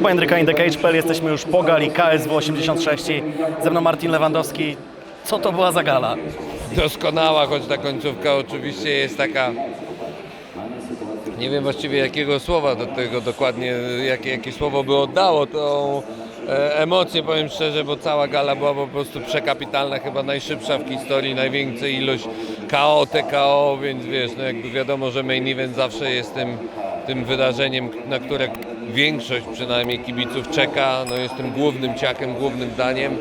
Kuba Jędryka, InTheCage.pl, jesteśmy już po gali KSW 86. Ze mną Martin Lewandowski. Co to była za gala? doskonała, choć ta końcówka oczywiście jest taka. Nie wiem właściwie jakiego słowa do tego dokładnie, jakie, jakie słowo by oddało tą e, emocję, powiem szczerze, bo cała gala była po prostu przekapitalna, chyba najszybsza w historii, najwięcej ilość KO, TKO, więc wiesz, no jakby wiadomo, że main event zawsze jest tym, tym wydarzeniem, na które większość przynajmniej kibiców czeka, no jest tym głównym ciakiem, głównym daniem.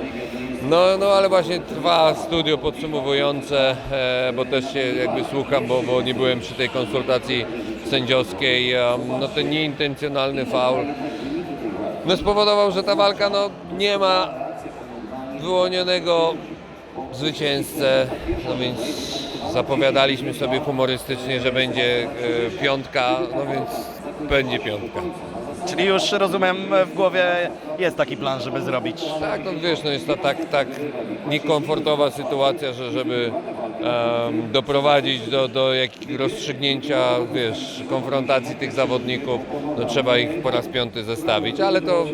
No, no ale właśnie trwa studio podsumowujące, e, bo też się jakby słucham, bo, bo nie byłem przy tej konsultacji sędziowskiej. E, no ten nieintencjonalny faul no, spowodował, że ta walka no, nie ma wyłonionego zwycięzcę, no więc zapowiadaliśmy sobie humorystycznie, że będzie e, piątka, no więc będzie piątka. Czyli już rozumiem, w głowie jest taki plan, żeby zrobić. Tak, no wiesz, no jest to tak, tak niekomfortowa sytuacja, że żeby doprowadzić do, do jakiegoś rozstrzygnięcia, wiesz, konfrontacji tych zawodników, no trzeba ich po raz piąty zestawić, ale to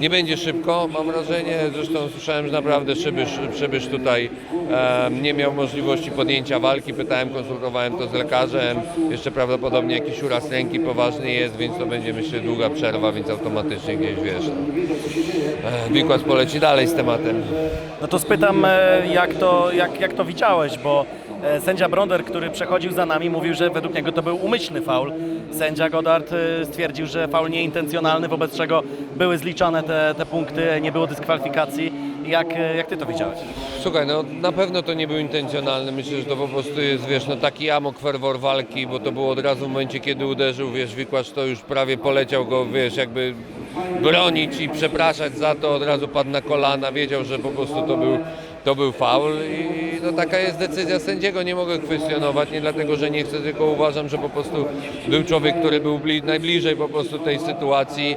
nie będzie szybko, mam wrażenie, zresztą słyszałem, że naprawdę Przybysz, Przybysz tutaj nie miał możliwości podjęcia walki, pytałem, konsultowałem to z lekarzem, jeszcze prawdopodobnie jakiś uraz ręki poważny jest, więc to będzie myślę długa przerwa, więc automatycznie gdzieś, wiesz, e, wykład poleci dalej z tematem. No to spytam, e, jak to, jak, jak to widziałeś, bo e, sędzia Bronder, który przechodził za nami, mówił, że według niego to był umyślny faul. Sędzia Godard stwierdził, że faul nieintencjonalny, wobec czego były zliczone te, te punkty, nie było dyskwalifikacji. Jak, e, jak ty to widziałeś? Słuchaj, no na pewno to nie był intencjonalny. Myślę, że to po prostu jest, wiesz, no taki amok, ferwor walki, bo to było od razu w momencie, kiedy uderzył, wiesz, wikłacz to już prawie poleciał go, wiesz, jakby bronić i przepraszać za to, od razu padł na kolana, wiedział, że po prostu to był, to był faul i no taka jest decyzja sędziego, nie mogę kwestionować, nie dlatego, że nie chcę, tylko uważam, że po prostu był człowiek, który był bli- najbliżej po prostu tej sytuacji,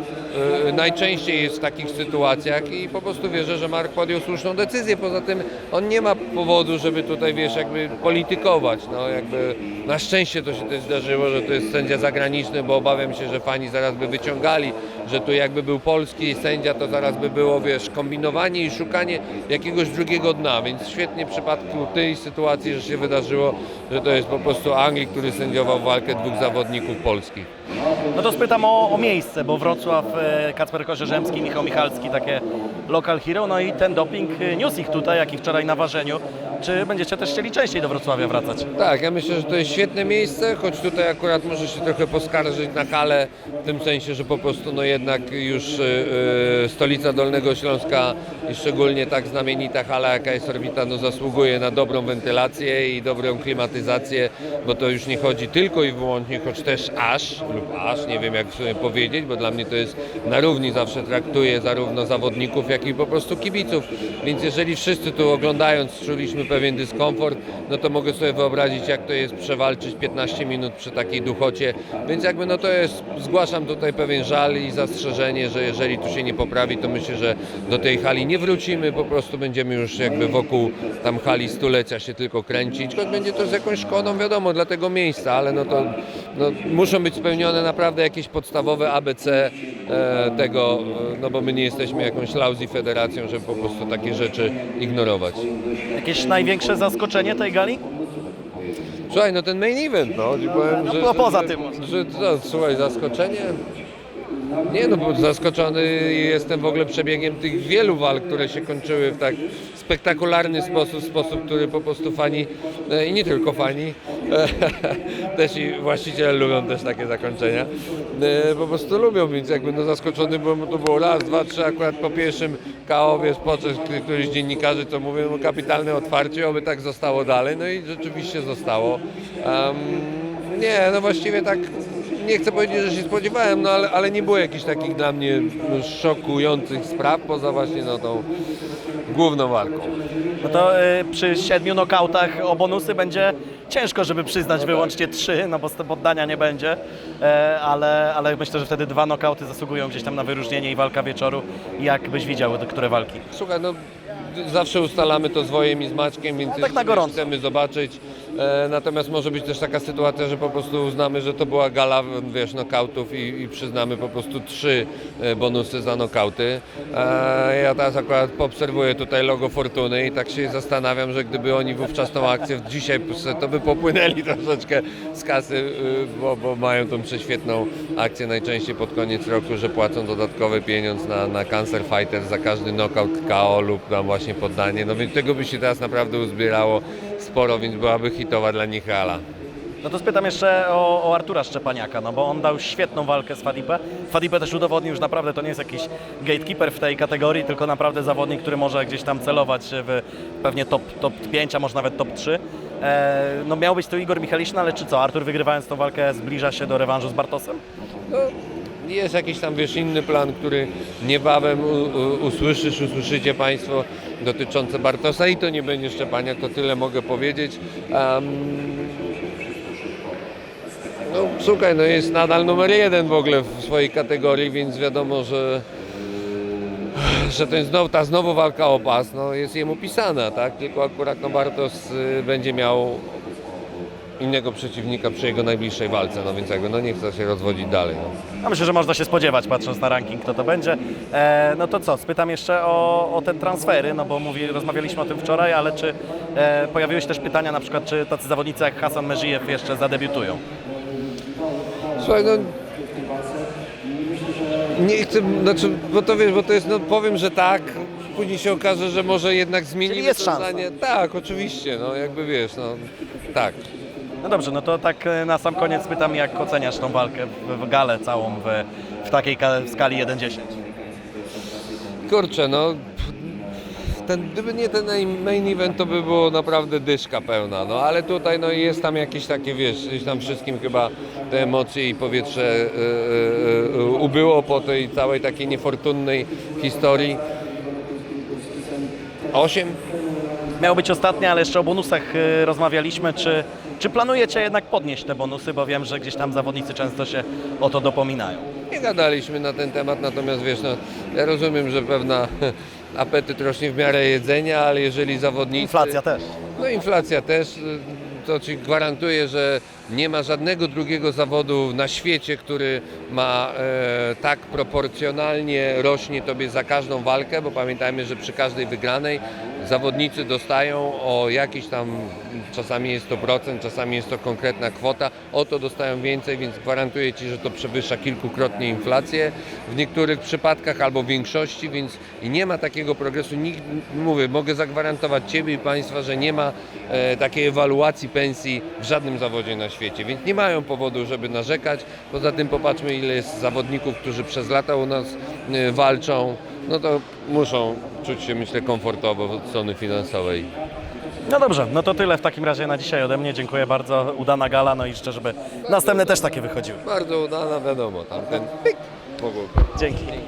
Yy, najczęściej jest w takich sytuacjach i po prostu wierzę, że Mark podjął słuszną decyzję, poza tym on nie ma powodu, żeby tutaj, wiesz, jakby politykować, no jakby na szczęście to się też zdarzyło, że to jest sędzia zagraniczny, bo obawiam się, że fani zaraz by wyciągali, że tu jakby był polski sędzia, to zaraz by było, wiesz, kombinowanie i szukanie jakiegoś drugiego dna, więc świetnie w przypadku tej sytuacji, że się wydarzyło, że to jest po prostu Anglik, który sędziował walkę dwóch zawodników polskich. No to spytam o, o miejsce, bo Wrocław, e, Kacper Korzerzemski, Michał Michalski, takie local hero, no i ten doping e, niósł ich tutaj, jak i wczoraj na ważeniu. Czy będziecie też chcieli częściej do Wrocławia wracać? Tak, ja myślę, że to jest świetne miejsce, choć tutaj akurat może się trochę poskarżyć na halę, w tym sensie, że po prostu no jednak już y, y, stolica Dolnego Śląska i szczególnie tak znamienita hala, jaka jest Orbita, no zasługuje na dobrą wentylację i dobrą klimatyzację, bo to już nie chodzi tylko i wyłącznie, choć też aż lub aż, nie wiem jak powiedzieć, bo dla mnie to jest na równi zawsze traktuję zarówno zawodników, jak i po prostu kibiców, więc jeżeli wszyscy tu oglądając czuliśmy pewien dyskomfort, no to mogę sobie wyobrazić jak to jest przewalczyć 15 minut przy takiej duchocie, więc jakby no to jest, zgłaszam tutaj pewien żal i zastrzeżenie, że jeżeli tu się nie poprawi, to myślę, że do tej hali nie wrócimy, po prostu będziemy już jakby wokół tam hali stulecia się tylko kręcić, choć będzie to z jakąś szkodą, wiadomo, dla tego miejsca, ale no to no, muszą być spełnione naprawdę jakieś podstawowe ABC e, tego, e, no bo my nie jesteśmy jakąś lousy federacją, żeby po prostu takie rzeczy ignorować. Jakieś największe zaskoczenie tej gali? Słuchaj, no ten main event, no, ci powiem, No, że, po- poza że, tym. Że, no, słuchaj, zaskoczenie? Nie, no bo zaskoczony jestem w ogóle przebiegiem tych wielu walk, które się kończyły w tak spektakularny sposób, sposób, który po prostu fani, e, i nie tylko fani, e, też i właściciele lubią też takie zakończenia, e, po prostu lubią, więc jakby no zaskoczony byłem, to było raz, dwa, trzy, akurat po pierwszym KO, wiesz, podczas który- któryś dziennikarzy to mówią, no kapitalne otwarcie, oby tak zostało dalej, no i rzeczywiście zostało. Em, nie, no właściwie tak nie chcę powiedzieć, że się spodziewałem, no ale, ale nie było jakichś takich dla mnie no, szokujących spraw, poza właśnie no, tą główną walką. No to y, przy siedmiu nokautach o bonusy będzie ciężko, żeby przyznać wyłącznie trzy, no bo poddania nie będzie, e, ale, ale myślę, że wtedy dwa nokauty zasługują gdzieś tam na wyróżnienie i walka wieczoru. Jak byś widział, które walki? Słuchaj, no zawsze ustalamy to z Wojem i z Maćkiem, więc tak na gorąco. chcemy zobaczyć E, natomiast może być też taka sytuacja, że po prostu uznamy, że to była gala, wiesz, nokautów i, i przyznamy po prostu trzy e, bonusy za nokauty. E, ja teraz akurat poobserwuję tutaj logo Fortuny i tak się zastanawiam, że gdyby oni wówczas tą akcję dzisiaj, to by popłynęli troszeczkę z kasy, y, bo, bo mają tą prześwietną akcję najczęściej pod koniec roku, że płacą dodatkowy pieniądz na, na Cancer Fighter za każdy knockout KO lub tam właśnie poddanie. No więc tego by się teraz naprawdę uzbierało sporo, więc byłaby hitowa dla nich gala. No to spytam jeszcze o, o Artura Szczepaniaka, no bo on dał świetną walkę z Fadipę. Fadipę też udowodnił, że naprawdę to nie jest jakiś gatekeeper w tej kategorii, tylko naprawdę zawodnik, który może gdzieś tam celować w pewnie top, top 5, a może nawet top 3. E, no miał być tu Igor Michaliszyn, ale czy co? Artur wygrywając tą walkę zbliża się do rewanżu z Bartosem? No, jest jakiś tam, wiesz, inny plan, który niebawem usłyszysz, usłyszycie Państwo dotyczący Bartosa i to nie będzie Szczepaniak, to tyle mogę powiedzieć. Em, no słuchaj, no jest nadal numer jeden w ogóle w swojej kategorii, więc wiadomo, że że to jest znowu, ta znowu walka o pas, no jest jemu pisana, tak? Tylko akurat no Bartos y, będzie miał innego przeciwnika przy jego najbliższej walce, no więc jakby no nie chce się rozwodzić dalej. No. Myślę, że można się spodziewać, patrząc na ranking, kto to będzie. E, no to co, spytam jeszcze o, o te transfery, no bo mówi, rozmawialiśmy o tym wczoraj, ale czy e, pojawiły się też pytania na przykład, czy tacy zawodnicy jak Hasan Mezijew jeszcze zadebiutują? Słuchaj, no nie chcę, znaczy, bo to wiesz, bo to jest, no powiem, że tak, później się okaże, że może jednak zmienimy Czyli jest to szansa. zdanie. Tak, oczywiście, no jakby wiesz, no tak. No dobrze, no to tak e, na sam koniec pytam, jak oceniasz tą walkę w, w galę całą w, w takiej ka- w skali 1-10? Kurczę, no ten, gdyby nie ten main- main event, to by było naprawdę dyszka pełna, no ale tutaj no jest tam jakieś takie, wiesz, gdzieś tam wszystkim chyba te emocje i powietrze e, e, e, ubyło po tej całej takiej niefortunnej historii. Osiem? Miało być ostatnie, ale jeszcze o bonusach rozmawialiśmy. Czy, czy planujecie jednak podnieść te bonusy, bo wiem, że gdzieś tam zawodnicy często się o to dopominają. Nie gadaliśmy na ten temat, natomiast wiesz, no, ja rozumiem, że pewna apetyt rośnie w miarę jedzenia, ale jeżeli zawodnicy... Inflacja też. No inflacja też, to ci gwarantuję, że nie ma żadnego drugiego zawodu na świecie, który ma e, tak proporcjonalnie rośnie tobie za każdą walkę, bo pamiętajmy, że przy każdej wygranej zawodnicy dostają o jakiś tam, czasami jest to procent, czasami jest to konkretna kwota, o to dostają więcej, więc gwarantuję Ci, że to przewyższa kilkukrotnie inflację w niektórych przypadkach albo w większości, więc i nie ma takiego progresu. Nikt, mówię, mogę zagwarantować Ciebie i Państwa, że nie ma e, takiej ewaluacji pensji w żadnym zawodzie na świecie, więc nie mają powodu, żeby narzekać. Poza tym popatrzmy, ile jest zawodników, którzy przez lata u nas e, walczą, no to muszą czuć się, myślę, komfortowo od strony finansowej. No dobrze, no to tyle w takim razie na dzisiaj ode mnie. Dziękuję bardzo. Udana gala, no i życzę, żeby następne też takie wychodziły. Bardzo udana, wiadomo, tamten pyk mogło Dzięki.